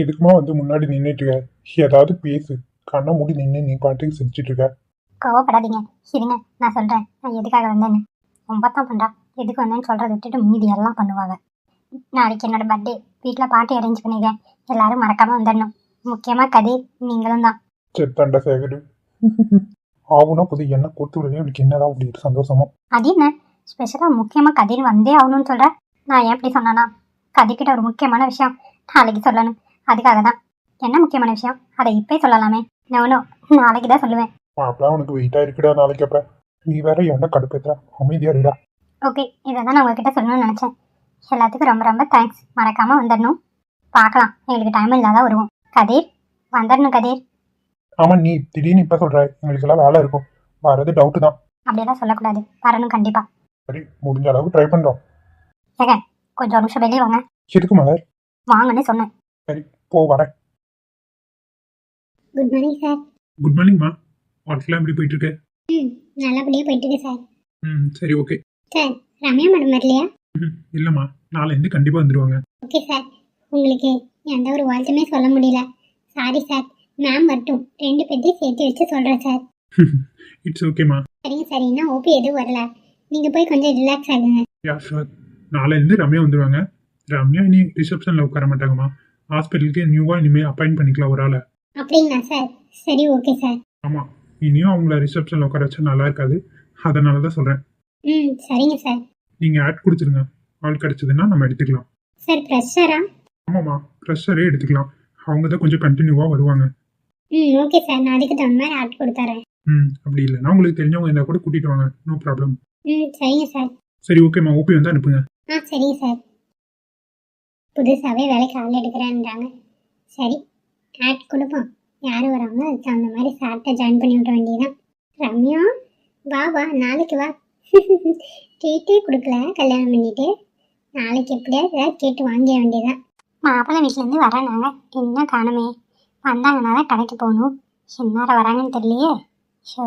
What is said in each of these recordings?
எதுக்குமா வந்து முன்னாடி நின்றுட்டு இருக்க? ஏதாவது பேசு. கண்ணை மூடி நின்று நீ பாட்டுக்கு சிரிச்சிட்டு இருக்க. கோவப்படாதீங்க இருங்க நான் சொல்கிறேன் நான் எதுக்காக வந்தேன்னு. ரொம்ப தான் பண்ணுறா எதுக்கு வந்தேன்னு சொல்கிறத விட்டுட்டு மீதி எல்லாம் பண்ணுவாங்க. நாளைக்கு என்னோட பர்த்டே வீட்டில் பார்ட்டி அரேஞ்ச் பண்ணிருக்கேன் எல்லாரும் மறக்காமல் வந்துடணும். முக்கியமாக கதிர் நீங்களும் தான். செத்தாண்ட சேகரு. ஆகுனா புது என்ன கொடுத்து விடவே அவளுக்கு என்னதான் அப்படி சந்தோஷமோ? அது என்ன? ஸ்பெஷலாக முக்கியமாக கதிர் வந்தே ஆகணும்னு சொல்கிறேன் நான் ஏன் இப்படி சொன்னேன்னா கதிர்கிட்ட ஒரு முக்கியமான விஷயம் நாளைக்கு சொல்லணும். அதுக்காக தான் என்ன முக்கியமான விஷயம்? அதை இப்பே சொல்லலாமே. நோ நாளைக்கு தான் சொல்லுவேன். மாப்பிள உனக்கு வெயிட்டா இருக்குடா நாளைக்கு அப்ப நீ வேற என்ன கடுப்பேத்துறா. அமைதியா இருடா. ஓகே இதை தான் நான் உங்ககிட்ட சொல்லணும்னு நினச்சேன். எல்லாத்துக்கும் ரொம்ப ரொம்ப தேங்க்ஸ் மறக்காமல் வந்துடணும். பார்க்கலாம். எங்களுக்கு டைம் இல்லாத வருவோம் கதிர் வந்துடணும் கதிர். ஆமா நீ திடீர்னு இப்ப சொல்ற. எங்களுக்கு எல்லாம் வேலை இருக்கும். வர்றது டவுட் தான். அப்படியெல்லாம் சொல்லக்கூடாது. வரணும் கண்டிப்பாக சரி முடிஞ்ச அளவுக்கு ட்ரை பண்றோம். கொஞ்சம் ஒரு நிமிஷம் வெளியே வாங்க. எதுக்கு மலர்? வாங்கன்னு சொன்னேன். போ வரேன் குட் மார்னிங் சார் குட் மார்னிங்மா ஒர்க்லாம் எப்படி போயிட்டு இருக்கு ம் நல்லபடியாக போயிட்டு இருக்கு சார் ம் சரி ஓகே சார் ரம்யா மேடம் வரலையா? ம் இல்லம்மா. நாளைலேருந்து கண்டிப்பா வந்துருவாங்க. ஓகே சார் உங்களுக்கு எந்த ஒரு வாழ்த்துமே சொல்ல முடியல. சாரி சார் மேம் வரட்டும். ரெண்டு பேர்த்தையும் சேர்த்து வச்சு சொல்கிறேன் சார் இட்ஸ் ஓகேம்மா சரிங்க சார் இன்னும் ஓபி எதுவும் வரல. நீங்கள் போய் கொஞ்சம் ரிலாக்ஸ் ஆகுங்க. யா ஷுவர் நாளைலேருந்து ரம்யா வந்துருவாங்க. ரம்யா இனி ரிசப்ஷனில் உட்கார மாட்டாங்கம்மா ஹாஸ்பிட்டலுக்கு நியூவாக இனிமேல் அப்பாயிண்ட் பண்ணிக்கலாம் ஒரு ஆளை அப்படிங்களா சார்? சரி ஓகே சார். ஆமாம் இனியும் அவங்கள ரிசப்ஷனில் உட்கார வச்சா நல்லா இருக்காது. அதனால தான் சொல்கிறேன் ம் சரிங்க சார். நீங்கள் ஆட் கொடுத்துருங்க. ஆள் கிடச்சதுன்னா நம்ம எடுத்துக்கலாம். சார் ப்ரெஷரா ஆமாம்மா ப்ரெஷரே எடுத்துக்கலாம். அவங்க தான் கொஞ்சம் கண்டினியூவாக வருவாங்க. ம் ஓகே சார். நான் அதுக்கு தகுந்த மாதிரி ஆட் கொடுத்துறேன் ம் அப்படி இல்லைன்னா உங்களுக்கு தெரிஞ்சவங்க இருந்தால் கூட கூட்டிகிட்டு வாங்க. நோ ப்ராப்ளம் ம் சரிங்க சார். சரி ஓகேம்மா ஓபி வந்து அனுப்புங்க. ஆ சரிங்க சார். புதுசாகவே வேலைக்கு ஆள் எடுக்கிறேன்றாங்க. சரி ஆட் கொடுப்போம். யார் வராங்களோ அதுக்கு தகுந்த மாதிரி சார்கிட்ட ஜாயின் பண்ணி விட வேண்டியதான் ரம்யா வா வா நாளைக்கு வா. ட்ரீட்டே கொடுக்கல கல்யாணம் பண்ணிட்டு. நாளைக்கு எப்படியாவது ஏதாவது கேட்டு வாங்கிய வேண்டியதான் மாப்பிள்ளை வீட்டிலேருந்து வரேன் நாங்கள் என்ன காணுமே. வந்தாங்கன்னா தான் கடைக்கு போகணும். எந்நேரம் வராங்கன்னு தெரியலையே. ஷோ.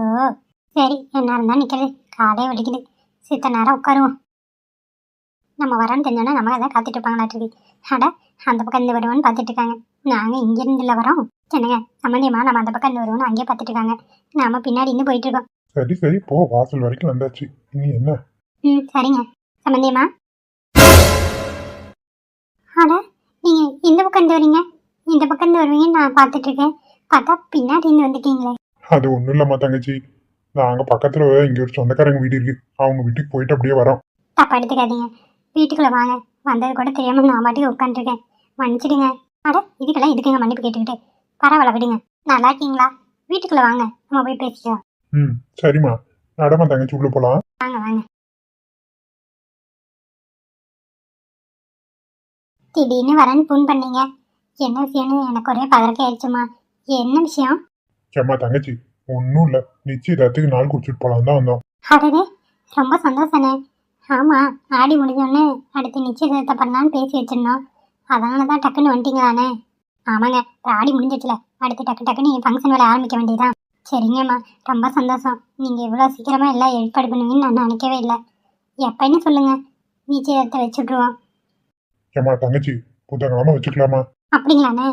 சரி என்ன இருந்தால் நிற்கிறது காலே வலிக்குது. சித்த நேரம் உட்காருவோம். நம்ம வரோன்னு தெரிஞ்சோன்னா நம்ம அதை காத்துட்டு இருப்பாங்களாட்டு அட அந்த பக்கம் இருந்து வருவோன்னு பார்த்துட்டு இருக்காங்க. நாங்கள் இங்கேருந்துல வரோம். என்னங்க சம்மந்தியமா நம்ம அந்த பக்கம் இருந்து வருவோம்னு அங்கேயே பார்த்துட்டு இருக்காங்க. நாம பின்னாடி இருந்து போயிட்டு இருக்கோம். சரி சரி போ வாசல் வரைக்கும் வந்தாச்சு. இனி என்ன? ம் சரிங்க. சம்மந்தியமா அட நீங்கள் இந்த பக்கம் இருந்து வரீங்க. இந்த பக்கம் இருந்து வருவீங்கன்னு நான் பார்த்துட்டு இருக்கேன். பார்த்தா பின்னாடி இருந்து வந்துட்டீங்களே. அது ஒன்றும் இல்லைம்மா தங்கச்சி. நாங்கள் பக்கத்தில் இங்கே ஒரு சொந்தக்காரங்க வீடு இருக்கு. அவங்க வீட்டுக்கு போயிட்டு அப்படியே வரோம். தப்பா எடுத்துக்காதீங்க. வீட்டுக்குள்ளே வாங்க. வந்தது கூட தெரியாமல் நான் பாட்டுக்கு உட்காந்துருக்கேன் மன்னிச்சிடுங்க. அட இதுக்கெல்லாம் இதுக்குங்க மன்னிப்பு கேட்டுக்கிட்டு? பரவாயில்ல விடுங்க. நல்லா இருக்கீங்களா? வீட்டுக்குள்ளே வாங்க. நம்ம போய் பேசிக்கலாம். ம் சரிம்மா. நடமா தங்கச்சி உள்ளே போகலாம் வாங்க வாங்க. திடீர்னு வரேன்னு ஃபோன் பண்ணீங்க. என்ன விஷயம்னு எனக்கு ஒரே பதறக்க ஆயிடுச்சுமா என்ன விஷயம்? ஏம்மா தங்கச்சி ஒன்றும் இல்லை. நிச்சயதார்த்துக்கு நாள் குடிச்சிட்டு போகலாம் தான் வந்தோம். அடடே ரொம்ப சந்தோஷண்ணே ஆமாம் ஆடி முடிஞ்சோடனே அடுத்து நிச்சயதார்த்தம் பண்ணலான்னு பேசி வச்சிருந்தோம். அதனால தான் டக்குன்னு வந்துட்டீங்களாண்ணே ஆமாங்க ஆடி முடிஞ்சிச்சுல அடுத்து டக்கு டக்குன்னு நீங்கள் ஃபங்க்ஷன் வேலை ஆரம்பிக்க வேண்டியதுதான். சரிங்கம்மா ரொம்ப சந்தோஷம். நீங்கள் இவ்வளோ சீக்கிரமாக எல்லாம் ஏற்பாடு பண்ணுவீங்கன்னு நான் நினைக்கவே இல்லை. எப்பன்னு சொல்லுங்கள் நிச்சயதார்த்தம் வச்சுட்ருவோம் ஏம்மா தங்கச்சி புதன்கிழமை வச்சுக்கலாமா? அப்படிங்களாண்ணே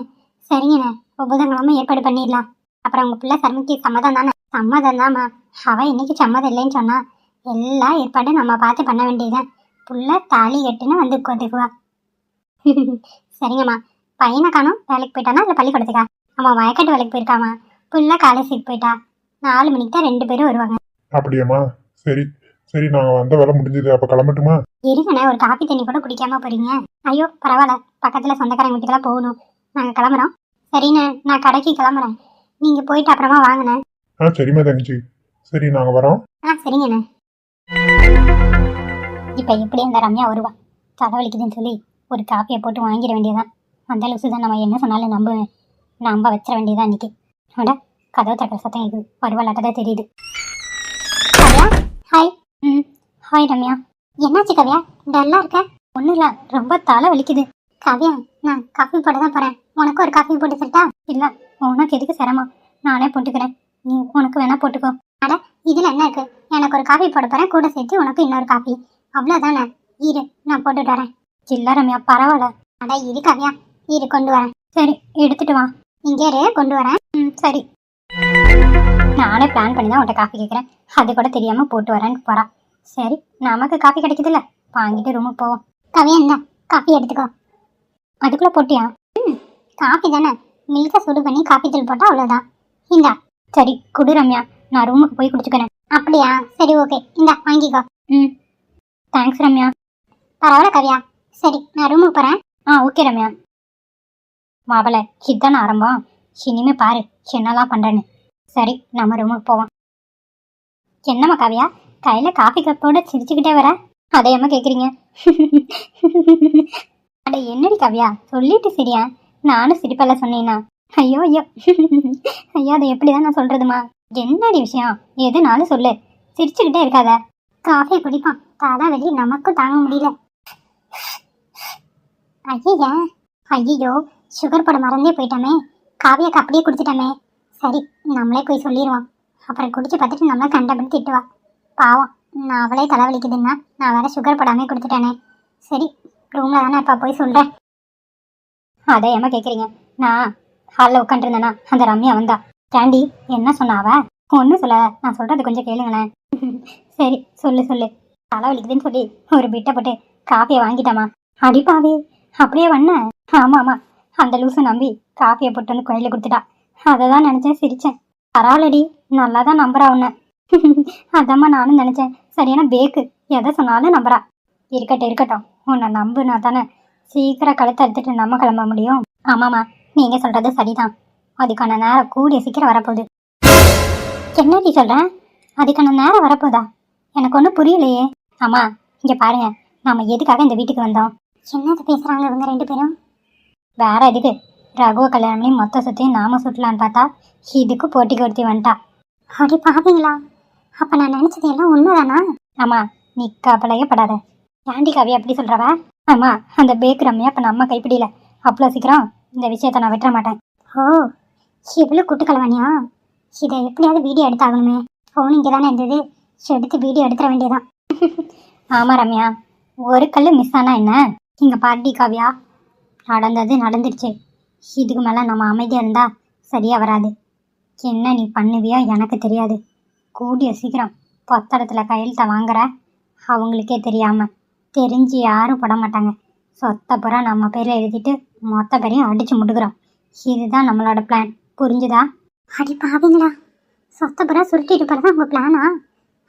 சரிங்கண்ணே புதன்கிழமை ஏற்பாடு பண்ணிடலாம். அப்புறம் உங்கள் பிள்ளை சர்மிக்கு சம்மதம் தானே? சம்மதம் தாம்மா. அவள் இன்னைக்கு சம்மதம் இல்லைன்னு சொன்னா எல்லா ஏற்பாடும் நம்ம பார்த்து பண்ண வேண்டியதுதான். புள்ள தாலி கட்டுன்னு வந்து உட்காந்துக்குவா. சரிங்கம்மா. பையனை காணும். வேலைக்கு போயிட்டானா? இல்லை பள்ளிக்கூடத்துக்கா? அவன் வயக்காட்டு வேலைக்கு போயிருக்காமா? புள்ள காலேஜுக்கு போயிட்டா? நாலு மணிக்கு தான் ரெண்டு பேரும் வருவாங்க. அப்படியாம்மா. சரி. சரி நாங்கள் வந்த வேலை முடிஞ்சது. அப்போ கிளம்பட்டுமா? இருங்கண்ணே ஒரு காப்பி தண்ணி கூட குடிக்காம போறீங்க. ஐயோ பரவாயில்ல. பக்கத்தில் சொந்தக்காரங்க வீட்டுக்கெல்லாம் போகணும். நாங்கள் கிளம்புறோம். சரிண்ணே நான் கடைக்கு கிளம்புறேன். நீங்கள் போயிட்டு அப்புறமா வாங்கண்ணே. ஆ சரிம்மா தங்கச்சி. சரி நாங்கள் வரோம். ஆ சரிங்கண்ணே. இப்போ எப்படி இந்த ரம்யா வருவா. தலைவலிக்குதுன்னு சொல்லி ஒரு காப்பியை போட்டு வாங்கிட வேண்டியதான் அந்த லூசு தான். நம்ம என்ன சொன்னாலும் நம்ப நம்ப வச்சிட வேண்டியதான் இன்னைக்கு அட கதவு திறக்கிற சத்தம் இது வருவாளாட்ட தெரியுது. கவ்யா ஹாய் ம் ஹாய் ரம்யா. என்னாச்சு கவ்யா? டல்லா இருக்க? ஒன்றும் இல்லை. ரொம்ப தலை வலிக்குது கவ்யா நான் காஃபி போட தான் போகிறேன் உனக்கு ஒரு காஃபி போட்டு தரட்டா? இல்லை உனக்கு எதுக்கு சிரமம்? நானே போட்டுக்கிறேன். நீ உனக்கு வேணா போட்டுக்கோ. அட இதில் என்ன இருக்கு? எனக்கு ஒரு காஃபி போட போகிறேன் கூட சேர்த்து உனக்கு இன்னொரு காஃபி அவ்வளோதானே இரு நான் போட்டு வரேன். இல்லை ரம்யா பரவாயில்ல. அடா இரு கவ்யா. இரு கொண்டு வரேன். சரி எடுத்துட்டு வா. இங்கே இரு கொண்டு வரேன். ம் சரி. நானே பிளான் பண்ணி தான் உன்ட்ட காஃபி கேட்குறேன் அது கூட தெரியாமல் போட்டு வரேன்னு போகிறான் சரி நமக்கு காஃபி கிடைக்குதுல்ல? வாங்கிட்டு ரூமுக்கு போவோம். கவியா என்ன காஃபி எடுத்துக்கோ. அதுக்குள்ளே போட்டியா? ம் காஃபி தானே. மில்கை சுடு பண்ணி காஃபி தூள் போட்டால் அவ்வளோதான் இந்தா சரி குடு ரம்யா. நான் ரூமுக்கு போய் குடிச்சுக்கிறேன். அப்படியா? சரி ஓகே இந்தா வாங்கிக்கோ. ம். தேங்க்ஸ் ரம்யா. பரவாயில்ல கவியா. சரி நான் ரூமுக்கு போகிறேன் ஆ ஓகே ரம்யா. மாப்பிள இதுதானே ஆரம்பம்? இனிமே பாரு என்னெல்லாம் பண்ணுறேன்னு சரி நம்ம ரூமுக்கு போவோம். என்னம்மா காவியா? கையில் காஃபி கப்போட சிரிச்சுக்கிட்டே வர? அதையம்மா கேட்குறீங்க அட என்னடி காவியா? சொல்லிட்டு சரியா? நானும் சிரிப்பெல்லாம் சொன்னேன்னா ஐயோ ஐயோ. ஐயோ அதை எப்படி தான் நான் சொல்கிறதுமா என்னடி விஷயம்? எதுனாலும் சொல்லு. சிரிச்சுக்கிட்டே இருக்காத. காஃபி குடிப்பான். தலைவலி நமக்கும் தாங்க முடியல. ஐயா ஐயோ சுகர் போட மறந்தே போயிட்டோமே. காவியாக்கு அப்படியே குடிச்சிட்டோமே. சரி நம்மளே போய் சொல்லிடுவான் அப்புறம் குடிச்சு பார்த்துட்டு நம்மள கண்டபடி திட்டுவா. பாவம். நான் அவளே தலைவலிக்குதுன்னா நான் வேற சுகர் போடாமே கொடுத்துட்டேனே சரி ரூமில் தானே இப்போ போய் சொல்கிறேன் அதை ஏமா கேட்குறீங்க நான் ஹாலில் உட்காந்துருந்தேனா அந்த ரம்யா வந்தா. கேண்டி என்ன சொன்னாவ? ஒன்றும் சொல்ல நான் சொல்கிறது கொஞ்சம் கேளுங்களேன். சரி சொல்லு சொல்லு. தலைவலிக்குதுன்னு சொல்லி ஒரு பிட்டை போட்டு காஃபியை வாங்கிட்டாமா அடிப்பாவே அப்படியே வண்ண. ஆமாம் ஆமாம் அந்த லூசை நம்பி காஃபியை போட்டு வந்து கோயிலில் கொடுத்துட்டா. அதை தான் நினச்சேன் சிரித்தேன் பரவாயில்லடி நல்லா தான் நம்புறா உன்னை. அதாம்மா நானும் நினச்சேன். சரியான பேக்கு. எதை சொன்னாலும் நம்புறா. இருக்கட்டும் இருக்கட்டும். உன்னை நம்புனா தானே சீக்கிரம் கழுத்தை எடுத்துட்டு நம்ம கிளம்ப முடியும். ஆமாம்மா நீங்கள் சொல்கிறது சரிதான். அதுக்கான நேரம் கூடிய சீக்கிரம் வரப்போகுது. என்னடி சொல்கிறேன் அதுக்கான நேரம் வரப்போதா? எனக்கு ஒன்றும் புரியலையே. ஆமா இங்கே பாருங்க. நாம எதுக்காக இந்த வீட்டுக்கு வந்தோம்? என்னது பேசுகிறாங்க இவங்க ரெண்டு பேரும்? வேற எதுக்கு? ரகுவ கல்யாணம் பண்ணி மொத்த சுத்தையும் நாம சுட்டலான்னு பார்த்தா இதுக்கு போட்டிக்கு ஒருத்தி வந்துட்டா. அப்படி பாப்பீங்களா அப்ப நான் நினைச்சது எல்லாம் உண்மைதானா? ஆமா நீ கவலையே படாத. ஏண்டி கவி அப்படி சொல்றவ? ஆமா அந்த பேக் ரம்யா அப்ப நம்ம கைப்பிடியில. அவ்வளோ சீக்கிரம் இந்த விஷயத்த நான் விட்டுற மாட்டேன். ஓ இவ்வளோ குட்டுக்கலவானியா இதை எப்படியாவது வீடியோ எடுத்தாகணுமே. ஃபோன் இங்கே தானே இருந்தது. சரி, எடுத்து வீடியோ எடுத்துட வேண்டியதான் ஆமா ரம்யா. ஒரு கல் மிஸ் ஆனால் என்ன? இங்கே பாட்டி காவியா. நடந்தது நடந்துருச்சு இதுக்கு மேலே நம்ம அமைதியாக இருந்தால் சரியாக வராது. என்ன நீ பண்ணுவியோ எனக்கு தெரியாது. கூடிய சீக்கிரம் பொத்தடத்தில் கையெழுத்த வாங்குற அவங்களுக்கே தெரியாமல் தெரிஞ்சு யாரும் போட மாட்டாங்க. சொத்த புறம் நம்ம பேரில் எழுதிட்டு மொத்த பேரையும் அடித்து முடுக்குறோம் இதுதான் நம்மளோட பிளான் புரிஞ்சுதா? அடி பாவீங்களா. சொத்த சுருட்டிட்டு போறதா உங்கள் பிளானா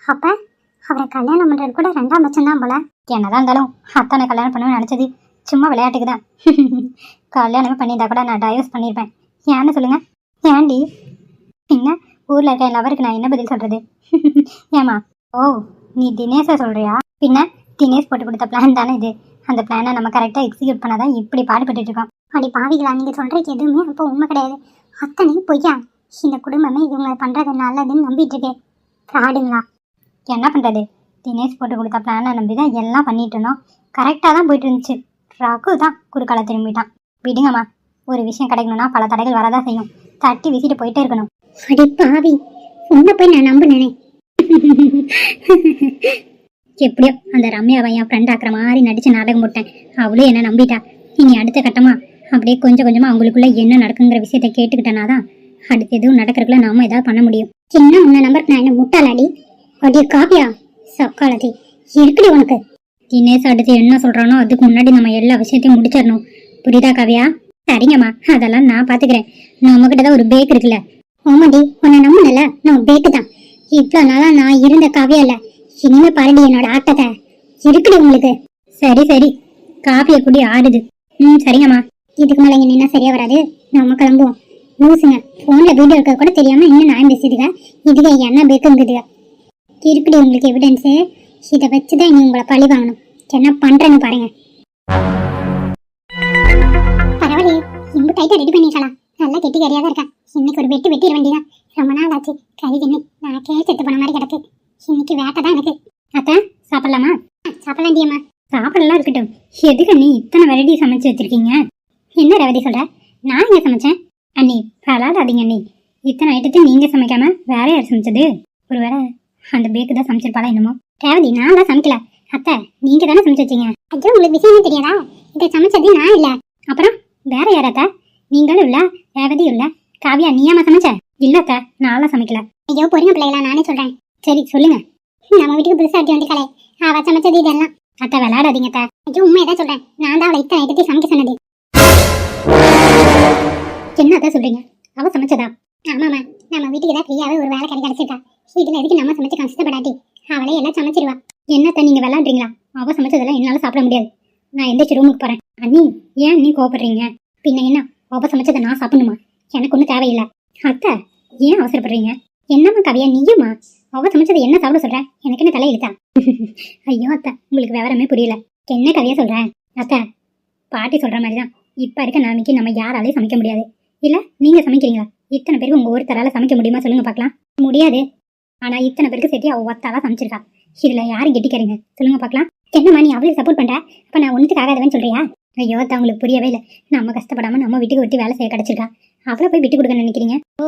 அப்போ அவரை கல்யாணம் பண்ணுறது கூட ரெண்டாம் பட்சம் தான் போல. என்னதான் இருந்தாலும் அத்தனை கல்யாணம் பண்ணணும்னு நினச்சது சும்மா விளையாட்டுக்கு தான் கல்யாணமே பண்ணியிருந்தா கூட நான் டைவர்ஸ் பண்ணியிருப்பேன். ஏன்னு சொல்லுங்கள் ஏன்டி பின்ன ஊரில் இருக்க என் லவருக்கு நான் என்ன பதில் சொல்கிறது ஏமா ஓ நீ தினேஷை சொல்கிறியா பின்ன தினேஷ் போட்டு கொடுத்த பிளான் தானே இது. அந்த பிளானை நம்ம கரெக்டாக எக்ஸிக்யூட் பண்ணாதான் இப்படி பாடுபட்டு இருக்கோம். அப்படி பாவிகளா நீங்கள் சொல்கிறதுக்கு எதுவுமே அப்போ உண்மை கிடையாது. அத்தனை பொய்யா? இந்த குடும்பமே இவங்க பண்ணுறது நல்லதுன்னு நம்பிட்டு இருக்கேன் ஃப்ராடுங்களா? என்ன பண்ணுறது தினேஷ் போட்டு கொடுத்த பிளானை நம்பி தான் எல்லாம் பண்ணிட்டு இருந்தோம். கரெக்டாக தான் போயிட்டு இருந்துச்சு. ரகு தான் குறுக்கால திரும்பிட்டான். விடுங்கம்மா ஒரு விஷயம் கிடைக்கணும்னா பல தடைகள் வரதான் செய்யும். தட்டி வீசிட்டு போயிட்டே இருக்கணும். அடி பாவி உன்னை போய் நான் நம்பினேனே. எப்படியோ அந்த ரம்யாவை என் ஃப்ரெண்ட் ஆக்குற மாதிரி நடிச்சு நாடகம் போட்டேன். அவளும் என்ன நம்பிட்டா. இனி அடுத்த கட்டமா அப்படியே கொஞ்சம் கொஞ்சமா அவங்களுக்குள்ள என்ன நடக்குங்கிற விஷயத்த கேட்டுக்கிட்டனா தான் அடுத்து எதுவும் நடக்கிறதுக்குள்ள நாம ஏதாவது பண்ண முடியும். சின்ன உன்ன நம்பருக்கு நான் என்ன முட்டாளாடி? அடிய காப்பியா? சக்காலதி. இருக்குடி உனக்கு? தினேஷ் அடுத்து என்ன சொல்றானோ அதுக்கு முன்னாடி நம்ம எல்லா விஷயத்தையும் முடிச்சிடணும். புரியுதா காவியா? சரிங்கம்மா அதெல்லாம் நான் பாத்துக்கிறேன். நம்ம கிட்ட தான் ஒரு பேக் இருக்குல்ல. ஆமாடி உன்னை நம்பல நான் பேக்கு தான். இவ்வளோ நாளாக நான் இருந்த காவியா இல்லை. இனிமே பாருடி என்னோட ஆட்டத்தை. இருக்குடி உங்களுக்கு? சரி சரி. காஃபியை குடி ஆடுது. ம் சரிங்கம்மா. இதுக்கு மேலே இங்கே நின்னா சரியா வராது? நம்ம கிளம்புவோம். லூசுங்க ஃபோனில் வீடியோ எடுக்க கூட தெரியாமல் இன்னும் நான் பேசிடுங்க இதுக்கு என்ன பேக்குங்குதுங்க இருக்குடி உங்களுக்கு எவிடன்ஸு இதை வச்சு தான் இனி உங்களை பழி வாங்கணும். என்ன பண்றேன்னு பாருங்க. பரவாயில்ல இம்பு டைட்டாக ரெடி பண்ணிக்கலாம் நல்லா கெட்டி கறியாக தான் இருக்கேன் இன்னைக்கு ஒரு வெட்டு வெட்டிட வேண்டியதான் ரொம்ப நாள் ஆச்சு கறி தின்னு நான் செத்து போன மாதிரி கிடக்கு. இன்னைக்கு வேட்டை தான் எனக்கு. அக்கா சாப்பிடலாமா? சாப்பிடலாண்டியம்மா சாப்பிடலாம் இருக்கட்டும். எதுக்கு நீ இத்தனை வெரைட்டி சமைச்சு வச்சிருக்கீங்க? என்ன ரவதி சொல்ற? நான் இங்க சமைச்சேன்? அண்ணி பலாடாதீங்க அண்ணி. இத்தனை ஐட்டத்தையும் நீங்க சமைக்காம வேற யார் சமைச்சது? ஒருவேளை அந்த பேக்கு தான் சமைச்சிருப்பாளா என்னமோ? ரேவதி நான் தான் சமைக்கல. அத்தை நீங்க தானே சமைச்சு வச்சீங்க? ஐயோ உங்களுக்கு விஷயமே தெரியாதா? இதை சமைச்சது நான் இல்ல. அப்புறம் வேற யார் அத்தை? நீங்களும் இல்ல ரேவதியும் இல்ல. காவியா நீயாம சமைச்ச? இல்ல அத்தை நான்லாம் சமைக்கல. ஐயோ பொறுங்க பிள்ளைகளா நானே சொல்றேன். சரி சொல்லுங்க. நம்ம வீட்டுக்கு புதுசா அட்டி வந்துட்டாளே அவ சமைச்சது இதெல்லாம். அத்தை விளையாடாதீங்க அத்தை. ஐயோ உண்மையதான் சொல்றேன். நான் தான் அவளை இத்தனை எடுத்து சமைக்க சொன்னது. என்ன அத்தை சொல்றீங்க? அவ சமைச்சதா? ஆமாமா நம்ம வீட்டுக்கு தான் ஃப்ரீயாவே ஒரு வேலை கிடைக்க கிடைச்சிருக்கா. வீட்டுல எதுக்கு நம்ம சமைச்சு கஷ்டப்படாட்டி? அவளே எல்லாம் சமைச்சிருவா. என்னத்த நீங்க விளாண்டுறீங்களா அவ சமைச்சதெல்லாம் என்னால சாப்பிட முடியாது. நான் எந்திரிச்சு ரூமுக்கு போறேன். அண்ணி ஏன் நீ கோபப்படுறீங்க பின்ன என்ன? அவ சமைச்சதை நான் சாப்பிடணுமா? எனக்கு ஒன்றும் தேவையில்லை. அத்தை ஏன் அவசரப்படுறீங்க? என்னம்மா கவியா நீயுமா அவ சமைச்சதை என்ன சாப்பிட சொல்ற? எனக்கு என்ன தலை இழுத்தா ஐயோ அத்தை. உங்களுக்கு விவரமே புரியல. என்ன கவியா சொல்ற? அத்தை பாட்டி சொல்ற மாதிரி தான் இப்ப இருக்க நிலைமைக்கு நம்ம யாராலையும் சமைக்க முடியாது. இல்ல நீங்க சமைக்கிறீங்களா? இத்தனை பேருக்கு உங்க ஒருத்தரால் சமைக்க முடியுமா சொல்லுங்க பார்க்கலாம் முடியாது. ஆனா இத்தனை பேருக்கு சேர்த்து அவள் ஒத்தாலா சமைச்சிருக்கா. இதில் யாரும் கெட்டிக்கிறீங்க சொல்லுங்க பார்க்கலாம் என்னம்மா நீ அவளுக்கு சப்போர்ட் பண்ற? அப்ப நான் ஒன்றுத்துக்கு ஆகாதவன்னு சொல்றியா? ஐயோ அவங்களுக்கு புரியவே இல்லை. நம்ம கஷ்டப்படாம நம்ம வீட்டுக்கு விட்டு வேலை செய்ய கிடைச்சிருக்கா. அவளை போய் விட்டு கொடுக்க நினைக்கிறீங்க? ஓ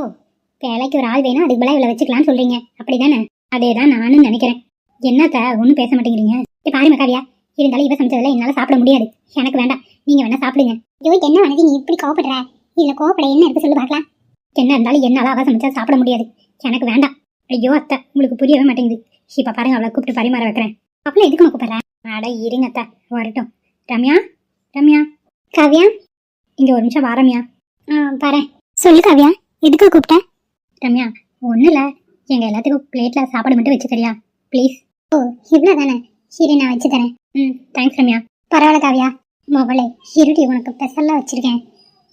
வேலைக்கு ஒரு ஆள் வேணும் அதுக்கு பதிலா இவளை வச்சுக்கலாம்னு சொல்றீங்க. அப்படிதானே? அதே தான் நானும் நினைக்கிறேன். என்னத்த ஒன்றும் பேச மாட்டேங்கிறீங்க? இப்போ பாருங்க காவியா இருந்தாலும் இவ சமைச்சதில் என்னால் சாப்பிட முடியாது. எனக்கு வேண்டாம். நீங்க வேணா சாப்பிடுங்க. ஐயோ என்ன வனதி நீ இப்படி கோவப்படுற? இதுல கோவப்பட என்ன இருக்கு சொல்லு பார்க்கலாம். என்ன இருந்தாலும் என்னால் அவ சமைச்சா சாப்பிட முடியாது. எனக்கு வேண்டாம். ஐயோ அத்தை உங்களுக்கு புரியவே மாட்டேங்குது. இப்போ பாருங்க அவளை கூப்பிட்டு பரிமாற வைக்கிறேன். அப்பல எதுக்கு கூப்பிடுறேன் அட இருங்க அத்தை வரட்டும். ரம்யா ரம்யா. காவியா இங்க ஒரு நிமிஷம் வா ரம்யா. ஆ வரேன். சொல்லு காவியா எதுக்கு கூப்பிட்டேன் ரம்யா ஒன்றும் இல்லை. எங்கள் எல்லாத்துக்கும் பிளேட்டில் சாப்பாடு மட்டும் வச்சு ப்ளீஸ் ஓ இவ்வளோ தானே சரி நான் வச்சு தரேன். ம் தேங்க்ஸ் ரம்யா. பரவாயில்ல காவியா. மொபைலே இருடி உனக்கு ஸ்பெஷலாக வச்சுருக்கேன்.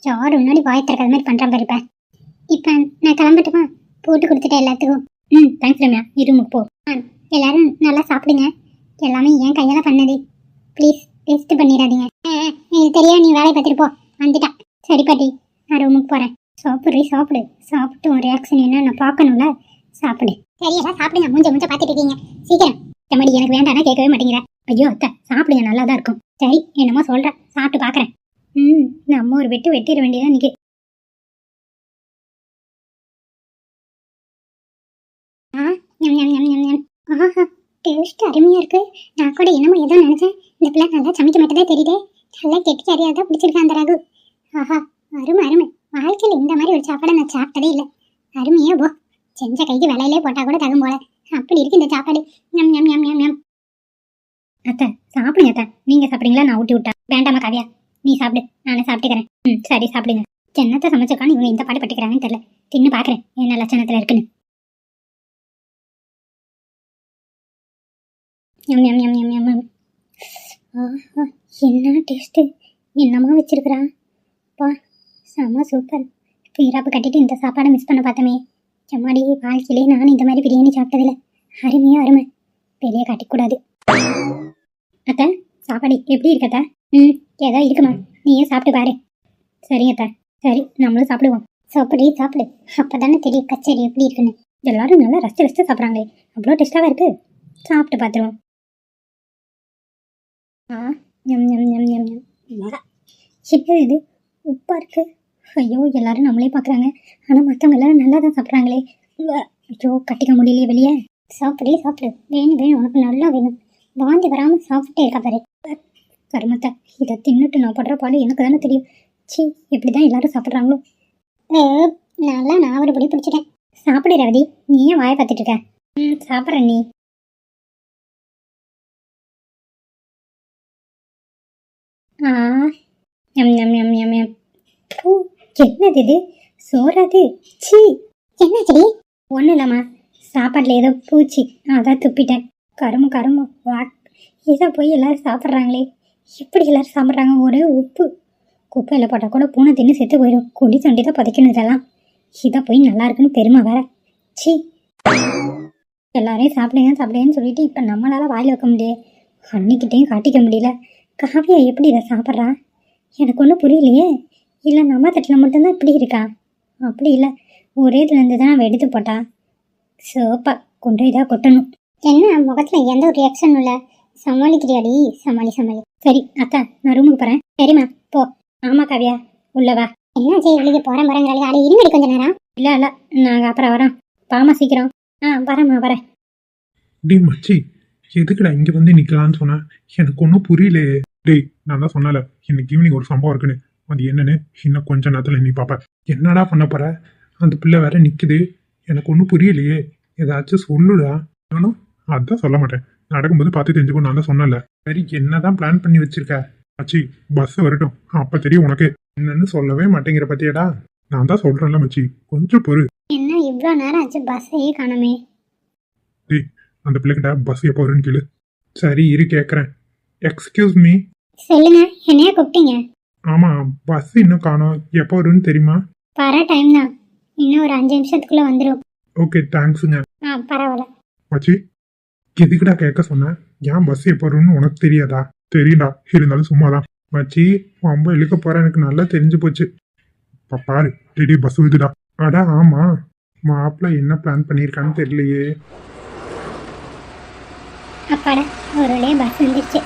யார் முன்னாடி வாய் திறக்காத மாதிரி பண்ணுறான் பாருப்ப இப்போ. நான் கிளம்பட்டுமா? போட்டு கொடுத்துட்டேன் எல்லாத்துக்கும். ம் தேங்க்ஸ் ரம்யா. நீ போ. ஆ எல்லாரும் நல்லா சாப்பிடுங்க. எல்லாமே என் கையால் பண்ணது. ப்ளீஸ் வேஸ்ட்டு பண்ணிடாதீங்க. ஆ ஆ, எனக்கு நீ வேலையை பார்த்துட்டு போ. வந்துட்டா. சரி பாட்டி. நான் ரூமுக்கு போகிறேன் சாப்பிட்றி சாப்பிடு. சாப்பிட்டு உன் ரியாக்ஷன் என்ன நான் பார்க்கணும்ல. சாப்பிடு. சரி எல்லாம் சாப்பிடுங்க. மூஞ்ச மூஞ்ச பார்த்துட்டு இருக்கீங்க. சீக்கிரம். எம்மாடி எனக்கு வேண்டாம்னா கேட்கவே மாட்டேங்கிற. ஐயோ அத்தை சாப்பிடுங்க நல்லா தான் இருக்கும். சரி என்னமோ சொல்கிறேன் சாப்பிட்டு பார்க்குறேன் ம் நம்ம ஒரு வெட்டு வெட்டிட வேண்டியதான் இன்னைக்கு. ஆ ஞம் ஞம் ஞம் ஞம் ஞம். ஆஹா டேஸ்ட் அருமையாக இருக்கு. நான் கூட என்னமோ ஏதோ நினச்சேன். இந்த பிள்ளை நல்லா சமைக்க மாட்டேதே தெரியுதே. நல்லா கெட்டி அறியாத தான் பிடிச்சிருக்கேன் அந்த ராகு. ஆஹா அருமை அருமை. வாழ்க்கையில் இந்த மாதிரி ஒரு சாப்பாடை நான் சாப்பிட்டதே இல்லை. அருமையே போ. செஞ்ச கைக்கு விலையிலே போட்டால் கூட தகும் போல. அப்படி இருக்கு இந்த சாப்பாடு. ஞம் ஞம் ஞம் ஞம் ஞம். அத்தை சாப்பிடுங்க அத்தை. நீங்க சாப்பிடுங்களா நான் ஊட்டி விட்டா. வேண்டாமா காவியா. நீ சாப்பிடு. நானே சாப்பிட்டுக்கிறேன். ம் சரி சாப்பிடுங்க. என்னத்தை சமைச்சிருக்கான்னு இவங்க இந்த பாடு பட்டுக்கிறாங்கன்னு தெரியல. தின்னு பாக்குறேன். என்ன லட்சணத்துல இருக்குன்னு. ஞம் ஞம் ஞம் ஞம் ஞம் ஆஹா என்ன டேஸ்ட்டு என்னமா வச்சிருக்கிறா? பா செம்ம சூப்பர் வீராப்பு கட்டிட்டு இந்த சாப்பாடை மிஸ் பண்ண பார்த்தோமே. எம்மாடி வாழ்க்கையிலே நான் இந்த மாதிரி பிரியாணி சாப்பிட்டதில்ல. அருமையா அருமை. பெரிய காட்டிக்கூடாது. அத்தை சாப்பாடு எப்படி இருக்கத்தா ம் ஏதோ இருக்குமா? நீயே சாப்பிட்டு பாரு. சரிங்க அத்தா சரி நம்மளும் சாப்பிடுவோம். சாப்பிடு சாப்பிடு. அப்பதானே தெரியும் கச்சேரி எப்படி இருக்குன்னு. எல்லாரும் நல்லா ரசிச்சு ரசித்து சாப்பிட்றாங்களே. அவ்வளோ டேஸ்டாக இருக்கு? சாப்பிட்டு பார்த்துருவோம். ஆ எம் எம் எம் எம் எம் மகா இது. உப்பா இருக்கு. ஐயோ எல்லாரும் நம்மளே பார்க்குறாங்க ஆனால் மற்றவங்க எல்லாரும் நல்லா தான் சாப்பிட்றாங்களே ஐயோ கட்டிக்க முடியலையே வெளியே. சாப்பிடு சாப்பிடு. வேணும் வேணும் உனக்கு நல்லா வேணும். வாந்தி வராமல் சாப்பிட்டே இருக்கா பாரு. கருமத்தை இதை தின்னுட்டு நான் படுற பாடு எனக்கு தானே தெரியும். சி இப்படி தான் எல்லாரும் சாப்பிட்றாங்களோ. நல்லா நான் ஒரு பிடி பிடிச்சிட்டேன். சாப்பிடு ரவதி. நீ ஏன் வாயை பார்த்துட்டு இருக்க. ம் சாப்பிட்றேன் நீ ஆ எம் எம் எம் எம் எம் பூ என்னது இது? சோறாது? சி என்னச்சடி? ஒன்றும் இல்லைம்மா. சாப்பாட்டில் ஏதோ பூச்சி. அதான் துப்பிட்டேன். கரும்பு கரும்பு வா. இதை போய் எல்லோரும் சாப்பிட்றாங்களே. எப்படி எல்லோரும் சாப்பிட்றாங்க? ஒரே உப்பு. குப்பையில் போட்டால் கூட பூனை தின்னு செத்து போயிடும். குடி தண்டி தான் புதைக்கணும் இதெல்லாம். இதை போய் நல்லா இருக்குன்னு பெருமை வேற. சி எல்லாரையும் சாப்பிடுங்க சாப்பிடுங்கன்னு சொல்லிட்டு இப்போ நம்மளால் வாயில் வைக்க முடியாது அன்னிக்கிட்டையும் காட்டிக்க முடியல. காவியா எப்படி இதை சாப்பிட்றா? எனக்கு ஒன்றும் புரியலையே. இல்லை நம்ம தட்டில் மட்டும்தான் இப்படி இருக்கா? அப்படி இல்லை. ஒரே இதுலேருந்து தான் அவள் எடுத்து போட்டா. சோப்பா கொண்டு இதாக கொட்டணும். என்ன முகத்தில் எந்த ஒரு ரியாக்ஷனும் இல்லை. சமாளிக்கிறியாடி? சமாளி சமாளி. சரி அக்கா நான் ரூமுக்கு போகிறேன் சரிம்மா போ. ஆமாம் காவியா உள்ள வா. என்னாச்சு இவளுக்கு போகிறேன் போகிறேங்கிறாள் ஆளு இருமடி கொஞ்ச நேரம். இல்லை இல்லை நாங்கள் அப்புறம் வரோம். பாமா சீக்கிரம். ஆ வரேம்மா வரேன். டேய் மச்சி எதுக்குடா இங்க வந்து நிக்கலாம்னு சொன்னேன் எனக்கு ஒன்றும் புரியலையே. டேய் நான் தான் சொன்னல இன்னைக்கு ஈவினிங் ஒரு சம்பவம் இருக்குன்னு. அது என்னன்னு இன்னும் கொஞ்ச நேரத்துல நீ பாப்ப. என்னடா பண்ண போற? அந்த பிள்ளை வேற நிக்குது. எனக்கு ஒன்றும் புரியலையே. ஏதாச்சும் சொல்லுடா. நானும் அதான் சொல்ல மாட்டேன். நடக்கும்போது பார்த்து தெரிஞ்சுக்கோ நான் தான் சொன்னல சரி என்னதான் பிளான் பண்ணி வச்சிருக்க? மச்சி பஸ் வரட்டும். அப்ப தெரியும் உனக்கு. என்னன்னு சொல்லவே மாட்டேங்கிற பத்தியடா? நான் தான் சொல்றேன்ல மச்சி. கொஞ்சம் பொறு. என்ன இவ்வளோ நேரம் ஆச்சு பஸ்ஸையே காணுமே? டேய் அந்த பிள்ளைகிட்ட பஸ் எப்போ வரும்னு கேளு. சரி இரு கேட்குறேன் எக்ஸ்கியூஸ் மீ சொல்லுங்க என்னையா கூப்பிட்டீங்க? ஆமாம் பஸ் இன்னும் காணோம். எப்போ வரும்னு தெரியுமா? வர டைம் தான். இன்னும் ஒரு அஞ்சு நிமிஷத்துக்குள்ள வந்துடும் ஓகே தேங்க்ஸுங்க ஆ பரவாயில்ல. மச்சி எதுக்குடா கேட்க சொன்னேன் ஏன் பஸ் எப்போ வரும்னு உனக்கு தெரியாதா? தெரியும்டா இருந்தாலும் சும்மாதான். மச்சி ரொம்ப இழுக்க போற எனக்கு நல்லா தெரிஞ்சு போச்சு. இப்போ பாரு திடீர் பஸ் வருதுடா அடா ஆமா. மாப்பிள்ள என்ன பிளான் பண்ணியிருக்கான்னு தெரியலையே. அப்பாடா ஒரு பஸ் வந்துருச்சு.